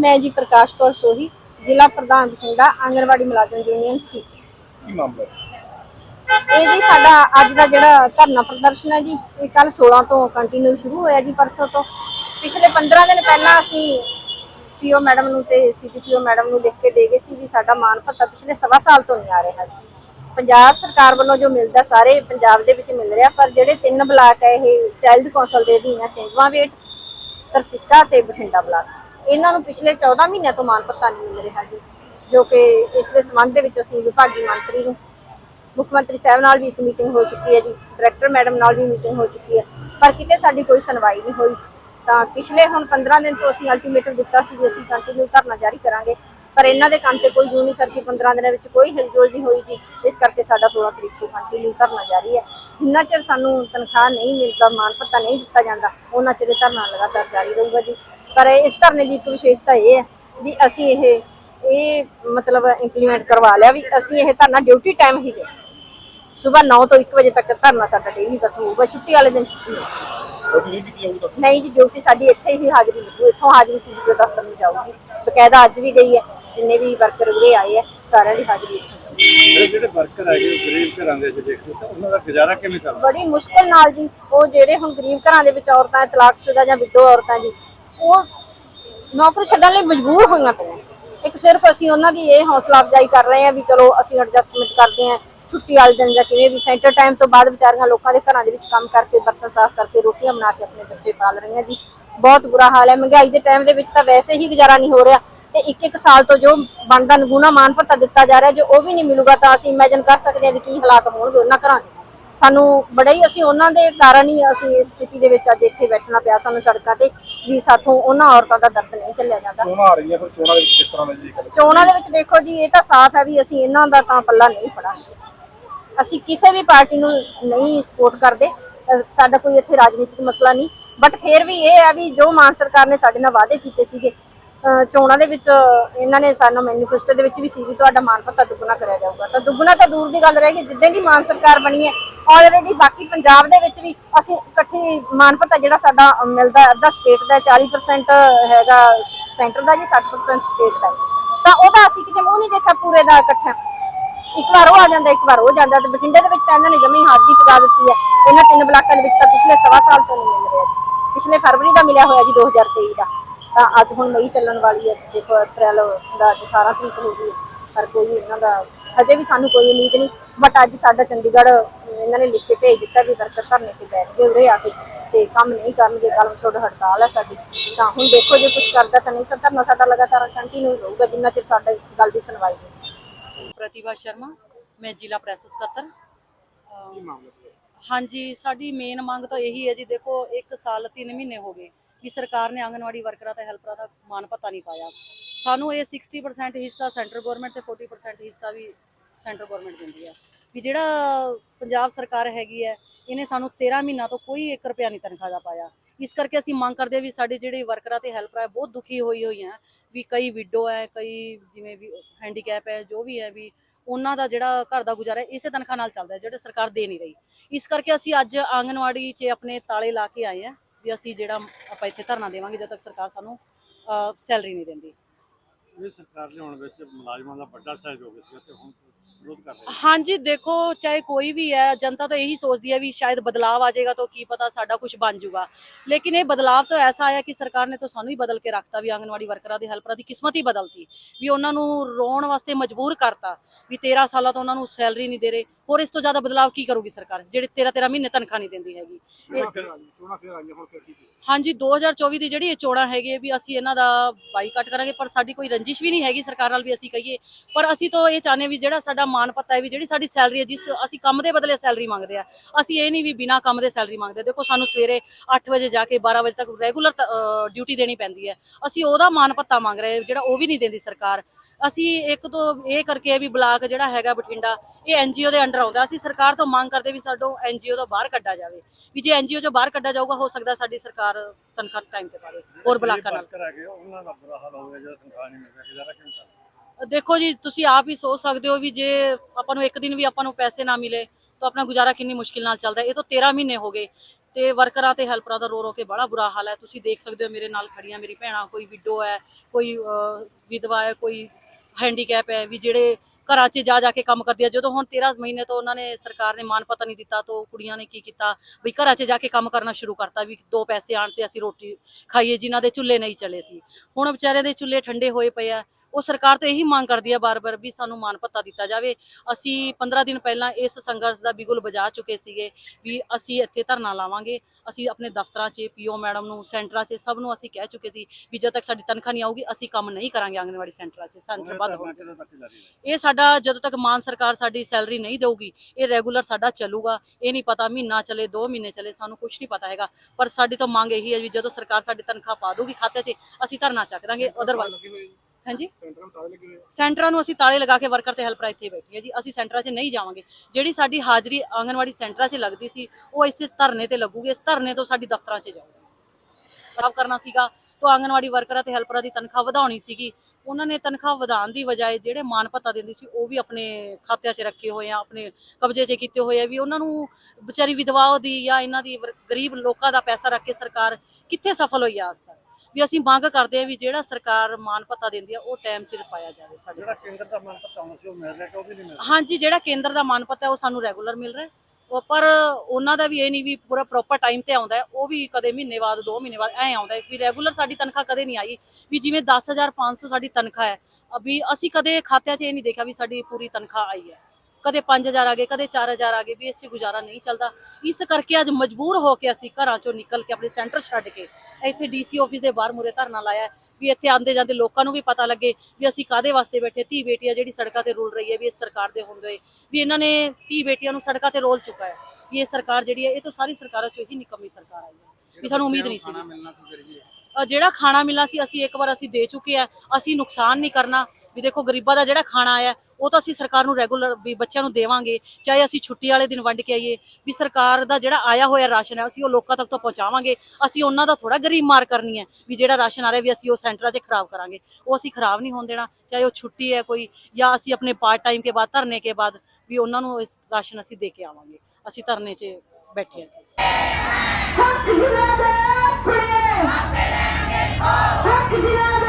ਮੈਂ ਜੀ ਪ੍ਰਕਾਸ਼ ਕੌਰ ਸੋਹੀ ਜ਼ਿਲ੍ਹਾ ਪ੍ਰਧਾਨ ਬਠਿੰਡਾ ਆਂਗਣਵਾੜੀ ਮੁਲਾਜ਼ਮ ਯੂਨੀਅਨ ਸੀ। ਕੀ ਮਾਮਲਾ ਹੈ? ਇਹ ਜੀ ਸਾਡਾ ਅੱਜ ਦਾ ਜਿਹੜਾ ਧਰਨਾ ਪ੍ਰਦਰਸ਼ਨ ਹੈ ਜੀ ਇਹ ਕੱਲ 16 ਤੋਂ ਕੰਟੀਨਿਊ ਸ਼ੁਰੂ ਹੋਇਆ ਜੀ ਪਰਸੋਂ ਤੋਂ। ਪਿਛਲੇ 15 ਦਿਨ ਪਹਿਲਾਂ ਅਸੀਂ ਪੀਓ ਮੈਡਮ ਨੂੰ ਤੇ ਸੀਟੀਪੀਓ ਮੈਡਮ ਨੂੰ ਲਿਖ ਕੇ ਦੇ ਗਏ ਸੀ ਵੀ ਸਾਡਾ ਮਾਨ ਭੱਤਾ ਪਿਛਲੇ ਸਵਾ ਸਾਲ ਤੋਂ ਨਹੀਂ ਆ ਰਿਹਾ ਜੀ। ਪੰਜਾਬ ਸਰਕਾਰ ਵੱਲੋਂ ਜੋ ਮਿਲਦਾ ਸਾਰੇ ਪੰਜਾਬ ਦੇ ਵਿੱਚ ਮਿਲ ਰਿਹਾ ਪਰ ਜਿਹੜੇ ਤਿੰਨ ਬਲਾਕ ਹੈ ਇਹ ਚਾਈਲਡ ਕੌਂਸਲ ਦੇ ਅਧੀਨ ਹੈ ਸਿੰਗਵਾ ਵੇਟ ਤਰਸਿੱਕਾ ਤੇ ਬਠਿੰਡਾ ਬਲਾਕ। ਇਹਨਾਂ ਨੂੰ ਪਿਛਲੇ 14 ਮਹੀਨਿਆਂ ਤੋਂ ਮਾਨ ਪੱਤਾ ਨਹੀਂ ਮਿਲ ਰਿਹਾ ਜੀ, ਜੋ ਕਿ ਇਸ ਦੇ ਸੰਬੰਧ ਦੇ ਵਿੱਚ ਅਸੀਂ ਵਿਭਾਗੀ ਮੰਤਰੀ ਨੂੰ, ਮੁੱਖ ਮੰਤਰੀ ਸਾਹਿਬ ਨਾਲ ਵੀ ਇੱਕ ਮੀਟਿੰਗ ਹੋ ਚੁੱਕੀ ਹੈ ਜੀ ਡਾਇਰੈਕਟਰ ਮੈਡਮ ਨਾਲ ਵੀ ਮੀਟਿੰਗ ਹੋ ਚੁੱਕੀ ਹੈ। ਪਰ ਕਿਤੇ ਸਾਡੀ ਕੋਈ ਸੁਣਵਾਈ ਨਹੀਂ ਹੋਈ। ਤਾਂ ਪਿਛਲੇ ਹੁਣ 15 ਦਿਨ ਤੋਂ ਅਸੀਂ ਅਲਟੀਮੇਟਮ ਦਿੱਤਾ ਸੀ ਵੀ ਅਸੀਂ ਕੰਟੀਨਿਊ ਧਰਨਾ ਜਾਰੀ ਕਰਾਂਗੇ। ਪਰ ਇਹਨਾਂ ਦੇ ਕੰਮ ਤੇ ਕੋਈ ਜੂਨੀ ਸਰਕੀ 15 ਦਿਨਾਂ ਵਿੱਚ ਕੋਈ ਹਿਲਜੁਲ ਨਹੀਂ ਹੋਈ ਜੀ। ਇਸ ਕਰਕੇ ਸਾਡਾ 16 ਤਰੀਕ ਤੋਂ ਕੰਟੀਨਿਊ ਧਰਨਾ ਜਾਰੀ ਹੈ। ਜਿੰਨਾ ਚਿਰ ਸਾਨੂੰ ਤਨਖਾਹ ਨਹੀਂ ਮਿਲਦਾ ਮਾਨ ਭੱਤਾ ਨਹੀਂ ਦਿੱਤਾ ਜਾਂਦਾ, ਉਹਨਾਂ ਚਿਰ ਧਰਨਾ ਲਗਾਤਾਰ ਜਾਰੀ ਰਹੂਗਾ ਜੀ। ਪਰ ਇਸ ਧਰਨੇ ਦੀ ਇੱਕ ਵਿਸ਼ੇਸ਼ਤਾ ਇਹ ਹੈ ਵੀ ਅਸੀਂ ਇਹ ਇਹ ਮਤਲਬ ਇੰਪਲੀਮੈਂਟ ਕਰਵਾ ਲਿਆ ਵੀ ਅਸੀਂ ਇਹ ਧਰਨਾ ਡਿਊਟੀ ਟਾਈਮ ਹੀ ਦੇ ਸਵੇਰ 9 ਤੋਂ 1 ਵਜੇ ਤੱਕ ਧਰਨਾ ਸਾਡਾ ਡੇਲੀ ਬਸ ਹੋਊਗਾ ਛੁੱਟੀ ਵਾਲੇ ਦਿਨ ਛੁੱਟੀ ਹੈ ਨਹੀਂ ਜੀ ਡਿਊਟੀ ਸਾਡੀ ਇੱਥੇ ਹੀ ਹਾਜ਼ਰੀ ਲੱਗੂ ਇੱਥੋਂ ਹਾਜ਼ਰੀ ਸੀਡੀਓ ਦਫ਼ਤਰ ਨੂੰ ਜਾਊਗੀ। ਬਕਾਇਦਾ ਅੱਜ ਵੀ ਗਈ ਹੈ ਜਿੰਨੇ ਵੀ ਵਰਕਰ ਉਰੇ ਆਏ ਆ ਸਾਰਿਆਂ ਦੀ ਹਾਜ਼ਰੀ ਇੱਥੇ। ਜਿਹੜੇ ਵਰਕਰ ਉਹ ਗਰੀਬ ਘਰਾਂ ਦੇ ਵਿੱਚ ਦੇਖੋ ਤਾਂ ਉਹਨਾਂ ਦਾ ਗੁਜ਼ਾਰਾ ਕਿਵੇਂ ਚੱਲਦਾ? ਬੜੀ ਮੁਸ਼ਕਲ ਨਾਲ ਜੀ ਉਹ ਜਿਹੜੇ ਹੁਣ ਗਰੀਬ ਘਰਾਂ ਦੇ ਵਿੱਚ ਔਰਤਾਂ ਤਲਾਕਸ਼ੁਦਾ ਜਾਂ ਵਿਡੋ ਔਰਤਾਂ ਜੀ ਉਹ ਨੌਕਰੀ ਛੱਡਣ ਲਈ ਮਜਬੂਰ ਹੋਈਆਂ ਪਈਆਂ। ਇੱਕ ਸਿਰਫ ਅਸੀਂ ਉਹਨਾਂ ਦੀ ਇਹ ਹੌਸਲਾ ਅਫਜ਼ਾਈ ਕਰ ਰਹੇ ਹਾਂ ਵੀ ਚਲੋ ਅਸੀਂ ਐਡਜਸਟਮੈਂਟ ਕਰਦੇ ਹਾਂ, ਛੁੱਟੀ ਵਾਲੇ ਦਿਨ ਜਾਂ ਕਿਵੇਂ ਵੀ ਸੈਂਟਰ ਟਾਈਮ ਤੋਂ ਬਾਅਦ ਵਿਚਾਰੀਆਂ ਲੋਕਾਂ ਦੇ ਘਰਾਂ ਦੇ ਵਿੱਚ ਕੰਮ ਕਰਕੇ, ਬਰਤਨ ਸਾਫ਼ ਕਰਕੇ, ਰੋਟੀਆਂ ਬਣਾ ਕੇ ਆਪਣੇ ਬੱਚੇ ਪਾਲ ਰਹੀਆਂ ਜੀ। ਬਹੁਤ ਬੁਰਾ ਹਾਲ ਹੈ। ਮਹਿੰਗਾਈ ਦੇ ਟਾਈਮ ਦੇ ਵਿੱਚ ਤਾਂ ਵੈਸੇ ਹੀ ਗੁਜ਼ਾਰਾ ਨਹੀਂ ਹੋ ਰਿਹਾ ਤੇ ਇੱਕ ਇੱਕ ਸਾਲ ਤੋਂ ਜੋ ਬਣਦਾ ਨਗੂਣਾ ਮਾਨ ਭੱਤਾ ਦਿੱਤਾ ਜਾ ਰਿਹਾ, ਜੇ ਉਹ ਵੀ ਨਹੀਂ ਮਿਲੂਗਾ ਤਾਂ ਅਸੀਂ ਇਮੇਜਿਨ ਕਰ ਸਕਦੇ ਹਾਂ ਵੀ ਕੀ ਹਾਲਾਤ ਹੋਣਗੇ ਉਹਨਾਂ ਘਰਾਂ ਦੇ। ਸਾਨੂੰ ਬੜਾ ਹੀ ਅਸੀਂ ਉਹਨਾਂ ਦੇ ਕਾਰਨ ਹੀ ਅਸੀਂ ਇਸ ਸਥਿਤੀ ਦੇ ਵਿੱਚ ਅੱਜ ਇੱਥੇ ਬੈਠਣਾ ਪਿਆ ਸਾਨੂੰ ਸੜਕਾਂ ਤੇ ਵੀ ਸਾਥੋਂ ਉਹਨਾਂ ਔਰਤਾਂ ਦਾ ਦਰਦ ਨਹੀਂ ਚੱਲਿਆ ਜਾਂਦਾ। ਚੋਣਾਂ ਆ ਰਹੀਆਂ ਫਿਰ ਚੋਣਾਂ ਦੇ ਵਿੱਚ ਕਿਸ ਤਰ੍ਹਾਂ ਦਾ ਜੀ ਗੱਲ ਚੋਣਾਂ ਦੇ ਵਿੱਚ ਦੇਖੋ ਜੀ ਇਹ ਤਾਂ ਸਾਫ਼ ਹੈ ਵੀ ਅਸੀਂ ਇਹਨਾਂ ਦਾ ਤਾਂ ਪੱਲਾ ਨਹੀਂ ਫੜਾਂਗੇ। ਅਸੀਂ ਕਿਸੇ ਵੀ ਪਾਰਟੀ ਨੂੰ ਨਹੀਂ ਸਪੋਰਟ ਕਰਦੇ ਅਹ ਸਾਡਾ ਕੋਈ ਇੱਥੇ ਰਾਜਨੀਤਿਕ ਮਸਲਾ ਨਹੀਂ। ਬਟ ਫਿਰ ਵੀ ਇਹ ਹੈ ਵੀ ਜੋ ਮਾਨ ਸਰਕਾਰ ਨੇ ਸਾਡੇ ਨਾਲ ਵਾਅਦੇ ਕੀਤੇ ਸੀਗੇ ਅਹ ਚੋਣਾਂ ਦੇ ਵਿੱਚ ਇਹਨਾਂ ਨੇ ਸਾਨੂੰ ਮੈਨੀਫੈਸਟੋ ਦੇ ਵਿੱਚ ਵੀ ਸੀ ਵੀ ਤੁਹਾਡਾ ਮਾਨ ਭੱਤਾ ਦੁੱਗਣਾ ਕਰਿਆ ਜਾਊਗਾ। ਤਾਂ ਦੁੱਗਣਾ ਤਾਂ ਦੂਰ ਦੀ ਗੱਲ ਰਹਿ ਗਈ ਜਿੱਦਾਂ ਦੀ ਮਾਨ ਸਰਕਾਰ ਬਣੀ ਹੈ ਆਲਰੇਡੀ ਬਾਕੀ ਪੰਜਾਬ ਦੇ ਵਿੱਚ ਵੀ ਅਸੀਂ ਇਕੱਠੀ ਮਾਨ ਭੱਤਾ ਜਿਹੜਾ ਸਾਡਾ ਮਿਲਦਾ ਅੱਧਾ ਸਟੇਟ ਦਾ 40% ਹੈਗਾ ਸੈਂਟਰ ਦਾ ਜੀ 60% ਸਟੇਟ ਦਾ ਤਾਂ ਉਹਦਾ ਅਸੀਂ ਕਿਤੇ ਮੂੰਹ ਨਹੀਂ ਦੇਖਿਆ ਪੂਰੇ ਦਾ ਇਕੱਠਾ ਇੱਕ ਵਾਰ ਉਹ ਆ ਜਾਂਦਾ, ਇੱਕ ਵਾਰ ਉਹ ਜਾਂਦਾ ਤੇ ਬਠਿੰਡੇ ਦੇ ਵਿੱਚ ਤਾਂ ਇਹਨਾਂ ਨੇ ਜਮੀ ਹਾਜ਼ਰੀ ਪਕਾ ਦਿੱਤੀ ਹੈ। ਇਹਨਾਂ ਤਿੰਨ ਬਲਾਕਾਂ ਦੇ ਵਿੱਚ ਤਾਂ ਪਿਛਲੇ ਸਵਾ ਸਾਲ ਤੋਂ ਨਹੀਂ ਮਿਲ ਰਿਹਾ ਪਿਛਲੇ ਫਰਵਰੀ ਦਾ ਮਿਲਿਆ ਹੋਇਆ ਜੀ 2023 ਦਾ। ਤਾਂ ਅੱਜ ਹੁਣ ਮਈ ਚੱਲਣ ਵਾਲੀ ਹੈ, ਦੇਖੋ ਅਪ੍ਰੈਲ ਦਾ 18 ਤਰੀਕ ਹੋ ਗਈ ਪਰ ਕੋਈ ਇਹਨਾਂ ਦਾ, ਹਜੇ ਵੀ ਸਾਨੂੰ ਕੋਈ ਉਮੀਦ ਨਹੀਂ। ਬਟ ਅੱਜ ਸਾਡਾ ਚੰਡੀਗੜ੍ਹ ਇਹਨਾਂ ਨੇ ਲਿਖ ਕੇ ਭੇਜ ਦਿੱਤਾ ਵੀ ਵਰਕਰ ਧਰਨੇ ਤੇ ਬੈਠ ਗਏ ਉਰੇ ਆ ਕੇ ਤੇ ਕੰਮ ਨਹੀਂ ਕਰਨਗੇ ਕੱਲ ਛੋੜ ਹੜਤਾਲ ਹੈ ਸਾਡੀ। ਤਾਂ ਹੁਣ ਦੇਖੋ ਜੇ ਕੁਝ ਕਰਦਾ ਤਾਂ ਨਹੀਂ ਤਾਂ ਧਰਨਾ ਸਾਡਾ ਲਗਾਤਾਰ ਕੰਟੀਨਿਊ ਰਹੂਗਾ ਜਿੰਨਾ ਚਿਰ ਸਾਡਾ ਗੱਲ ਦੀ ਸੁਣਵਾਈ ਨਹੀਂ। ਪ੍ਰਤਿਭਾ ਸ਼ਰਮਾ ਮੈਂ ਜ਼ਿਲ੍ਹਾ ਪ੍ਰੈਸ ਸਕੱਤਰ। ਹਾਂਜੀ ਸਾਡੀ ਮੇਨ ਮੰਗ ਤਾਂ ਇਹੀ ਹੈ ਜੀ ਦੇਖੋ 1 ਸਾਲ 3 ਮਹੀਨੇ ਹੋ ਗਏ ਵੀ ਸਰਕਾਰ ਨੇ ਆਂਗਨਵਾੜੀ ਵਰਕਰਾਂ ਤੇ ਹੈਲਪਰਾਂ ਦਾ ਮਾਨ ਪਤਾ ਨਹੀਂ ਪਾਇਆ। ਸਾਨੂੰ ਇਹ 60% ਹਿੱਸਾ ਸੈਂਟਰ ਗਵਰਨਮੈਂਟ ਤੇ 40% ਹਿੱਸਾ ਵੀ ਸੈਂਟਰ ਗਵਰਨਮੈਂਟ ਦਿੰਦੀ ਹੈ ਵੀ ਜਿਹੜਾ ਪੰਜਾਬ ਸਰਕਾਰ ਹੈਗੀ ਹੈ ਇਹਨੇ ਸਾਨੂੰ 13 ਮਹੀਨਾ ਤੋਂ ਕੋਈ 1 ਰੁਪਿਆ ਨਹੀਂ ਤਨਖਾਹ ਦਾ ਪਾਇਆ। ਇਸ ਕਰਕੇ ਅਸੀਂ ਮੰਗ ਕਰਦੇ ਹਾਂ ਵੀ ਸਾਡੇ ਜਿਹੜੇ ਵਰਕਰਾਂ ਤੇ ਹੈਲਪਰ ਹੈ ਬਹੁਤ ਦੁਖੀ ਹੋਈ ਹੋਈਆਂ ਵੀ ਕਈ ਵਿਡੋ ਹੈ ਕਈ ਜਿਵੇਂ ਵੀ ਹੈਂਡੀਕੈਪ ਹੈ ਜੋ ਵੀ ਹੈ ਵੀ ਉਹਨਾਂ ਦਾ ਜਿਹੜਾ ਘਰ ਦਾ ਗੁਜ਼ਾਰਾ ਇਸੇ ਤਨਖਾਹ ਨਾਲ ਚੱਲਦਾ ਜਿਹੜੇ ਸਰਕਾਰ ਦੇ ਨਹੀਂ ਰਹੀ। ਇਸ ਕਰਕੇ ਅਸੀਂ ਅੱਜ ਆਂਗਨਵਾੜੀ 'ਚ ਆਪਣੇ ਤਾਲੇ ਲਾ ਕੇ ਆਏ ਆ ਵੀ ਅਸੀਂ ਜਿਹੜਾ ਆਪਾਂ ਇੱਥੇ ਧਰਨਾ ਦੇਵਾਂਗੇ, ਜਦ ਤੱਕ ਸਰਕਾਰ ਸਾਨੂੰ ਸੈਲਰੀ ਨਹੀਂ ਦਿੰਦੀ। ਇਹ ਸਰਕਾਰ ਲਿਆਉਣ ਵਿੱਚ ਮੁਲਾਜ਼ਮਾਂ ਦਾ ਵੱਡਾ ਸਹਿਯੋਗ ਸੀ ਤੇ ਹੁਣ ਵਿਰੋਧ ਕਰ ਰਹੇ ਨੇ। ਹਾਂਜੀ ਦੇਖੋ ਚਾਹੇ ਕੋਈ ਵੀ ਹੈ ਜਨਤਾ ਤਾਂ ਇਹੀ ਸੋਚਦੀ ਹੈ ਵੀ ਸ਼ਾਇਦ ਬਦਲਾਵ ਆ ਜਾਏਗਾ ਤਾਂ ਕੀ ਪਤਾ ਸਾਡਾ ਕੁਝ ਬਣ ਜਾਊਗਾ ਲੇਕਿਨ ਇਹ ਬਦਲਾਵ ਤਾਂ ਐਸਾ ਆਇਆ ਕਿ ਸਰਕਾਰ ਨੇ ਤਾਂ ਸਾਨੂੰ ਹੀ ਬਦਲ ਕੇ ਰੱਖਤਾ ਵੀ ਆਂਗਨਵਾੜੀ ਵਰਕਰਾਂ ਦੇ ਹੈਲਪਰਾਂ ਦੀ ਕਿਸਮਤ ਹੀ ਬਦਲਤੀ ਵੀ ਉਹਨਾਂ ਨੂੰ ਰੋਣ ਵਾਸਤੇ ਮਜਬੂਰ ਕਰਤਾ ਵੀ 13 ਸਾਲਾਂ ਤੋਂ ਉਹਨਾਂ ਨੂੰ ਸੈਲਰੀ ਨਹੀਂ ਦੇ ਰਹੇ ਹੋਰ ਇਸ ਤੋਂ ਜ਼ਿਆਦਾ ਬਦਲਾਵ ਕੀ ਕਰੂਗੀ ਸਰਕਾਰ ਜਿਹੜੇ 13 13 ਮਹੀਨੇ ਤਨਖਾਹ ਨਹੀਂ ਦਿੰਦੀ ਹੈਗੀ? ਹਾਂਜੀ 2024 ਦੀ ਜਿਹੜੀ ਇਹ ਚੋਣਾਂ ਹੈਗੀ ਵੀ ਅਸੀਂ ਇਹਨਾਂ ਦਾ ਬਾਈਕਾਟ ਕਰਾਂਗੇ ਪਰ ਸਾਡੀ ਕੋਈ ਰੰਜਿਸ਼ ਵੀ ਨਹੀਂ ਹੈਗੀ ਸਰਕਾਰ ਨਾਲ ਵੀ ਅਸੀਂ ਕਹੀਏ ਪਰ ਅਸੀਂ ਤਾਂ ਇਹ ਚਾਹੁੰਦੇ ਹਾਂ ਵੀ ਜਿਹੜਾ ਸਾਡਾ ਮਾਨ ਪੱਤਾ ਹੈ ਵੀ ਜਿਹੜੀ ਸਾਡੀ ਸੈਲਰੀ ਹੈ ਜਿਸ ਅਸੀਂ ਕੰਮ ਦੇ ਬਦਲੇ ਸੈਲਰੀ ਮੰਗਦੇ ਆ ਅਸੀਂ ਇਹ ਨਹੀਂ ਵੀ ਬਿਨਾਂ ਕੰਮ ਦੇ ਸੈਲਰੀ ਮੰਗਦੇ। ਦੇਖੋ ਸਾਨੂੰ ਸਵੇਰੇ 8 ਵਜੇ ਜਾ ਕੇ 12 ਵਜੇ ਤੱਕ ਰੈਗੂਲਰ ਡਿਊਟੀ ਦੇਣੀ ਪੈਂਦੀ ਹੈ। ਅਸੀਂ ਉਹਦਾ ਮਾਨ ਪੱਤਾ ਮੰਗ ਰਹੇ ਜਿਹੜਾ ਉਹ ਵੀ ਨਹੀਂ ਦਿੰਦੀ ਸਰਕਾਰ। ਅਸੀਂ ਇੱਕ ਤੋਂ ਇਹ ਕਰਕੇ ਵੀ ਬਲਾਕ ਜਿਹੜਾ ਹੈਗਾ ਬਠਿੰਡਾ ਇਹ ਐਨਜੀਓ ਦੇ ਅੰਡਰ ਆਉਂਦਾ। ਅਸੀਂ ਸਰਕਾਰ ਤੋਂ ਮੰਗ ਕਰਦੇ ਵੀ ਸਾਡੋ ਐਨਜੀਓ ਤੋਂ ਬਾਹਰ ਕੱਢਿਆ ਜਾਵੇ। ਵੀ ਜੇ ਐਨਜੀਓ ਚੋਂ ਬਾਹਰ ਕੱਢਿਆ ਜਾਊਗਾ ਹੋ ਸਕਦਾ ਸਾਡੀ ਸਰਕਾਰ ਤਨਖਾਹ ਟਾਈਮ ਤੇ ਪਾਵੇ ਹੋਰ ਬਲਾਕਾਂ ਨਾਲ। ਉਹਨਾਂ ਦਾ ਬੁਰਾ ਹਾਲ ਹੋ ਗਿਆ ਜਿਹੜਾ ਤਨਖਾਹ ਨਹੀਂ ਮਿਲ ਰਿਹਾ। ਕਿਵੇਂ ਚੱਲਦਾ ਦੇਖੋ ਜੀ, ਤੁਸੀਂ ਆਪ ਹੀ ਸੋਚ ਸਕਦੇ ਹੋ ਵੀ ਜੇ ਆਪਾਂ ਨੂੰ ਇੱਕ ਦਿਨ ਵੀ ਆਪਾਂ ਨੂੰ ਪੈਸੇ ਨਾ ਮਿਲੇ, ਤਾਂ ਆਪਣਾ ਗੁਜ਼ਾਰਾ ਕਿੰਨੀ ਮੁਸ਼ਕਿਲ ਨਾਲ ਚੱਲਦਾ ਇਹ ਤਾਂ 13 ਮਹੀਨੇ ਹੋ ਗਏ ਤੇ ਵਰਕਰਾਂ ਤੇ ਹੈਲਪਰਾਂ ਦਾ ਰੋ ਰੋ ਕੇ ਬੜਾ ਬੁਰਾ ਹਾਲ ਹੈ। ਤੁਸੀਂ ਦੇਖ ਸਕਦੇ ਹੋ ਮੇਰੇ ਨਾਲ ਖੜੀਆਂ ਮੇਰੀ ਭੈਣਾਂ, ਕੋਈ ਵਿਡੋ ਹੈ, ਕੋਈ ਵਿਧਵਾ ਹੈ, ਕੋਈ ਹੈਂਡੀਕੈਪ ਹੈ ਵੀ ਜਿਹੜੇ ਘਰਾਂ 'ਚ ਜਾ ਜਾ ਕੇ ਕੰਮ ਕਰਦੀ ਆ। ਜਦੋਂ ਹੁਣ 13 ਮਹੀਨੇ ਤੋਂ ਉਹਨਾਂ ਨੇ ਸਰਕਾਰ ਨੇ ਮਾਨ ਪਤਾ ਨਹੀਂ ਦਿੱਤਾ ਤਾਂ ਕੁੜੀਆਂ ਨੇ ਕੀ ਕੀਤਾ? ਵੀ ਘਰਾਂ 'ਚ ਜਾ ਕੇ ਕੰਮ ਕਰਨਾ ਸ਼ੁਰੂ ਕਰਤਾ ਵੀ ਦੋ ਪੈਸੇ ਆਣ ਤੇ ਅਸੀਂ ਰੋਟੀ ਖਾਈਏ, ਜਿਨ੍ਹਾਂ ਦੇ ਚੁੱਲ੍ਹੇ ਨਹੀਂ ਚਲੇ ਸੀ। ਹੁਣ ਵਿਚਾਰਿਆਂ ਦੇ ਚੁੱਲ੍ਹੇ ਠੰਡੇ ਹੋਏ ਪਏ ਆ। ਉਹ ਸਰਕਾਰ ਤੋਂ ਇਹੀ ਮੰਗ ਕਰਦੀ ਆ ਬਾਰ-ਬਾਰ ਵੀ ਸਾਨੂੰ ਮਾਨ ਪੱਤਾ ਦਿੱਤਾ ਜਾਵੇ। ਅਸੀਂ 15 ਦਿਨ ਪਹਿਲਾਂ ਇਸ ਸੰਘਰਸ਼ ਦਾ ਬਿਗੁਲ ਵਜਾ ਚੁੱਕੇ ਸੀਗੇ ਵੀ ਅਸੀਂ ਇੱਥੇ ਧਰਨਾ ਲਾਵਾਂਗੇ। ਅਸੀਂ ਆਪਣੇ ਦਫ਼ਤਰਾਂ 'ਚ ਪੀਓ ਮੈਡਮ ਨੂੰ ਸੈਂਟਰਾਂ 'ਚ ਸਭ ਨੂੰ ਅਸੀਂ ਕਹਿ ਚੁੱਕੇ ਸੀ ਵੀ ਜਦ ਤੱਕ ਸਾਡੀ ਤਨਖਾਹ ਨਹੀਂ ਆਊਗੀ ਅਸੀਂ ਕੰਮ ਨਹੀਂ ਕਰਾਂਗੇ ਆਂਗਨਵਾੜੀ ਸੈਂਟਰਾਂ 'ਚ। ਜਾਰੀ ਹੈ ਇਹ ਸਾਡਾ ਜਦੋਂ ਤੱਕ ਮਾਨ ਸਰਕਾਰ ਸਾਡੀ ਸੈਲਰੀ ਨਹੀਂ ਦੇਊਗੀ ਇਹ ਰੈਗੂਲਰ ਸਾਡਾ ਚੱਲੂਗਾ। ਇਹ ਨਹੀਂ ਪਤਾ ਮਹੀਨਾ ਚੱਲੇ 2 ਮਹੀਨੇ ਚੱਲੇ ਸਾਨੂੰ ਕੁਝ ਨਹੀਂ ਪਤਾ ਹੈਗਾ। ਪਰ ਸਾਡੀ ਤਾਂ ਮੰਗ ਇਹੀ ਹੈ ਵੀ ਜਦੋਂ ਸਰਕਾਰ ਸਾਡੀ ਤਨਖਾਹ ਪਾ ਦੂਗੀ ਖਾਤੇ 'ਚ ਅਸੀਂ ਧਰਨਾ ਚੱਕ ਦਾਂਗੇ ਅਦਰਵਾਈਜ਼ ਹਾਂਜੀ? ਸੈਂਟਰਾਂ ਨੂੰ ਅਸੀਂ ਤਾਲੇ ਲਗਾ ਕੇ ਵਰਕਰ ਤੇ ਹੈਲਪਰ ਇੱਥੇ ਬੈਠੀ ਹੈ ਜੀ। ਅਸੀਂ ਸੈਂਟਰਾਂ 'ਚ ਨਹੀਂ ਜਾਵਾਂਗੇ। ਜਿਹੜੀ ਸਾਡੀ ਹਾਜ਼ਰੀ ਆਂਗਨਵਾੜੀ ਸੈਂਟਰਾਂ 'ਚ ਲੱਗਦੀ ਸੀ ਉਹ ਇਸੇ ਧਰਨੇ ਤੇ ਲੱਗੂਗੀ। ਇਸ ਧਰਨੇ ਤੋਂ ਸਾਡੀ ਦਫ਼ਤਰਾਂ 'ਚ ਜਾਊਗੀ। ਖਰਾਬ ਕਰਨਾ ਸੀਗਾ ਤਾਂ ਆਂਗਨਵਾੜੀ ਵਰਕਰਾਂ ਤੇ ਹੈਲਪਰਾਂ ਦੀ ਤਨਖਾਹ ਵਧਾਉਣੀ ਸੀਗੀ। ਉਹਨਾਂ ਨੇ ਤਨਖਾਹ ਵਧਾਉਣ ਦੀ ਬਜਾਏ ਜਿਹੜੇ ਮਾਨ ਭੱਤਾ ਦਿੰਦੀ ਸੀ ਉਹ ਵੀ ਆਪਣੇ ਖਾਤਿਆਂ 'ਚ ਰੱਖੇ ਹੋਏ ਆ ਆਪਣੇ ਕਬਜ਼ੇ 'ਚ ਕੀਤੇ ਹੋਏ ਆ ਵੀ ਉਹਨਾਂ ਨੂੰ ਵਿਚਾਰੀ ਵਿਧਵਾਓ ਦੀ ਜਾਂ ਇਹਨਾਂ ਦੀ ਗਰੀਬ ਲੋਕਾਂ ਦਾ ਪੈਸਾ ਰੱਖ ਕੇ ਸਰਕਾਰ ਕਿੱਥੇ ਸਫਲ ਹੋਈ ਆ ਅੱਜ ਤੱਕ? ਵੀ ਅਸੀਂ ਮੰਗ ਕਰਦੇ ਆ ਵੀ ਜਿਹੜਾ ਸਰਕਾਰ ਮਾਨ ਭੱਤਾ ਦਿੰਦੀ ਆ ਉਹ ਟਾਈਮ ਸਿਰ ਪਾਇਆ ਜਾਵੇ ਸਾਡੇ ਜਿਹੜਾ ਕੇਂਦਰ ਦਾ ਮਨ ਪਤਾ ਹੋਣਾ ਸੀ ਉਹ ਮਿਲ ਰਿਹਾ ਕਿ ਉਹ ਵੀ ਨਹੀਂ ਮਿਲ ਰਿਹਾ? ਹਾਂਜੀ ਜਿਹੜਾ ਕੇਂਦਰ ਦਾ ਮਾਨ ਉਹ ਸਾਨੂੰ ਰੈਗੂਲਰ ਮਿਲ ਰਿਹਾ। ਉਹ ਪਰ ਉਹਨਾਂ ਦਾ ਵੀ ਇਹ ਨਹੀਂ ਵੀ ਪੂਰਾ ਪ੍ਰੋਪਰ ਟਾਈਮ ਤੇ ਆਉਂਦਾ ਉਹ ਵੀ ਕਦੇ ਮਹੀਨੇ ਬਾਅਦ 2 ਮਹੀਨੇ ਬਾਅਦ ਐ ਆਉਂਦਾ ਵੀ ਰੈਗੂਲਰ ਸਾਡੀ ਤਨਖਾਹ ਕਦੇ ਨਹੀਂ ਆਈ। ਵੀ ਜਿਵੇਂ 10500 ਸਾਡੀ ਤਨਖਾਹ ਹੈ ਅਭੀ ਅਸੀਂ ਕਦੇ ਖਾਤਿਆਂ 'ਚ ਇਹ ਨਹੀਂ ਦੇਖਿਆ ਵੀ ਸਾਡੀ ਪੂਰੀ ਤਨਖਾਹ ਆਈ ਹੈ। ਕਦੇ 5000 ਆ ਗਏ ਕਦੇ 4000 ਆ ਗਏ ਵੀ ਇਸ 'ਚ ਗੁਜ਼ਾਰਾ ਨਹੀਂ ਚੱਲਦਾ। ਇਸ ਕਰਕੇ ਅੱਜ ਮਜਬੂਰ ਹੋ ਕੇ ਅਸੀਂ ਘਰਾਂ 'ਚੋਂ ਨਿਕਲ ਕੇ ਆਪਣੇ ਸੈਂਟਰ ਛੱਡ ਕੇ ਇੱਥੇ ਡੀਸੀ ਆਫਿਸ ਦੇ ਬਾਹਰ ਮੂਰੇ ਧਰਨਾ ਲਾਇਆ ਵੀ ਇੱਥੇ ਆਂਦੇ ਜਾਂਦੇ ਲੋਕਾਂ ਨੂੰ ਵੀ ਪਤਾ ਲੱਗੇ ਵੀ ਅਸੀਂ ਕਾਦੇ ਵਾਸਤੇ ਬੈਠੇ, ਧੀ ਬੇਟੀ ਆ ਜਿਹੜੀ ਸੜਕਾਂ ਤੇ ਰੋਲ ਰਹੀ ਹੈ ਵੀ ਇਸ ਸਰਕਾਰ ਦੇ ਹੁੰਦੇ, ਵੀ ਇਹਨਾਂ ਨੇ ਧੀ ਬੇਟੀਆਂ ਨੂੰ ਸੜਕਾਂ ਤੇ ਰੋਲ ਚੁੱਕਾ ਹੈ ਵੀ ਇਹ ਸਰਕਾਰ ਜਿਹੜੀ ਹੈ, ਇਹ ਤੋਂ ਸਾਰੀ ਸਰਕਾਰਾਂ ਚੋਂ ਹੀ ਨਿਕੰਮੀ ਸਰਕਾਰ ਆਈ ਹੈ, ਵੀ ਸਾਨੂੰ ਉਮੀਦ ਨਹੀਂ ਸੀ। ਮਿਲਣਾ ਸੀ ਫਿਰ ਜੀ ਜਿਹੜਾ ਖਾਣਾ ਮਿਲਣਾ ਸੀ, ਅਸੀਂ ਇੱਕ ਵਾਰ ਅਸੀਂ ਦੇ ਚੁੱਕੇ ਆ। ਅਸੀਂ ਨੁਕਸਾਨ ਨਹੀਂ ਕਰਨਾ। ਵੀ ਦੇਖੋ, ਗਰੀਬਾਂ ਦਾ ਜਿਹੜਾ ਖਾਣਾ ਆਇਆ, ਉਹ ਤਾਂ ਅਸੀਂ ਸਰਕਾਰ ਨੂੰ ਰੈਗੂਲਰ ਵੀ ਬੱਚਿਆਂ ਨੂੰ ਦੇਵਾਂਗੇ। ਚਾਹੇ ਅਸੀਂ ਛੁੱਟੀ ਵਾਲੇ ਦਿਨ ਵੰਡ ਕੇ ਆਈਏ, ਵੀ ਸਰਕਾਰ ਦਾ ਜਿਹੜਾ ਆਇਆ ਹੋਇਆ ਰਾਸ਼ਨ ਹੈ, ਅਸੀਂ ਉਹ ਲੋਕਾਂ ਤੱਕ ਤੋਂ ਪਹੁੰਚਾਵਾਂਗੇ। ਅਸੀਂ ਉਹਨਾਂ ਦਾ ਥੋੜਾ ਗਰੀਬ ਮਾਰ ਕਰਨੀ ਹੈ, ਵੀ ਜਿਹੜਾ ਰਾਸ਼ਨ ਆ ਰਿਹਾ, ਵੀ ਅਸੀਂ ਉਹ ਸੈਂਟਰਾਂ 'ਚ ਖਰਾਬ ਕਰਾਂਗੇ। ਉਹ ਅਸੀਂ ਖਰਾਬ ਨਹੀਂ ਹੋਣ ਦੇਣਾ। ਚਾਹੇ ਉਹ ਛੁੱਟੀ ਹੈ ਕੋਈ, ਜਾਂ ਅਸੀਂ ਆਪਣੇ ਪਾਰਟ ਟਾਈਮ ਕੇ ਬਾਅਦ, ਧਰਨੇ ਕੇ ਬਾਅਦ, ਵੀ ਉਹਨਾਂ ਨੂੰ ਇਸ ਰਾਸ਼ਨ ਅਸੀਂ ਦੇ ਕੇ ਆਵਾਂਗੇ। ਅਸੀਂ ਧਰਨੇ 'ਚ ਬੈਠੇ ਹਾਂ। Happy Land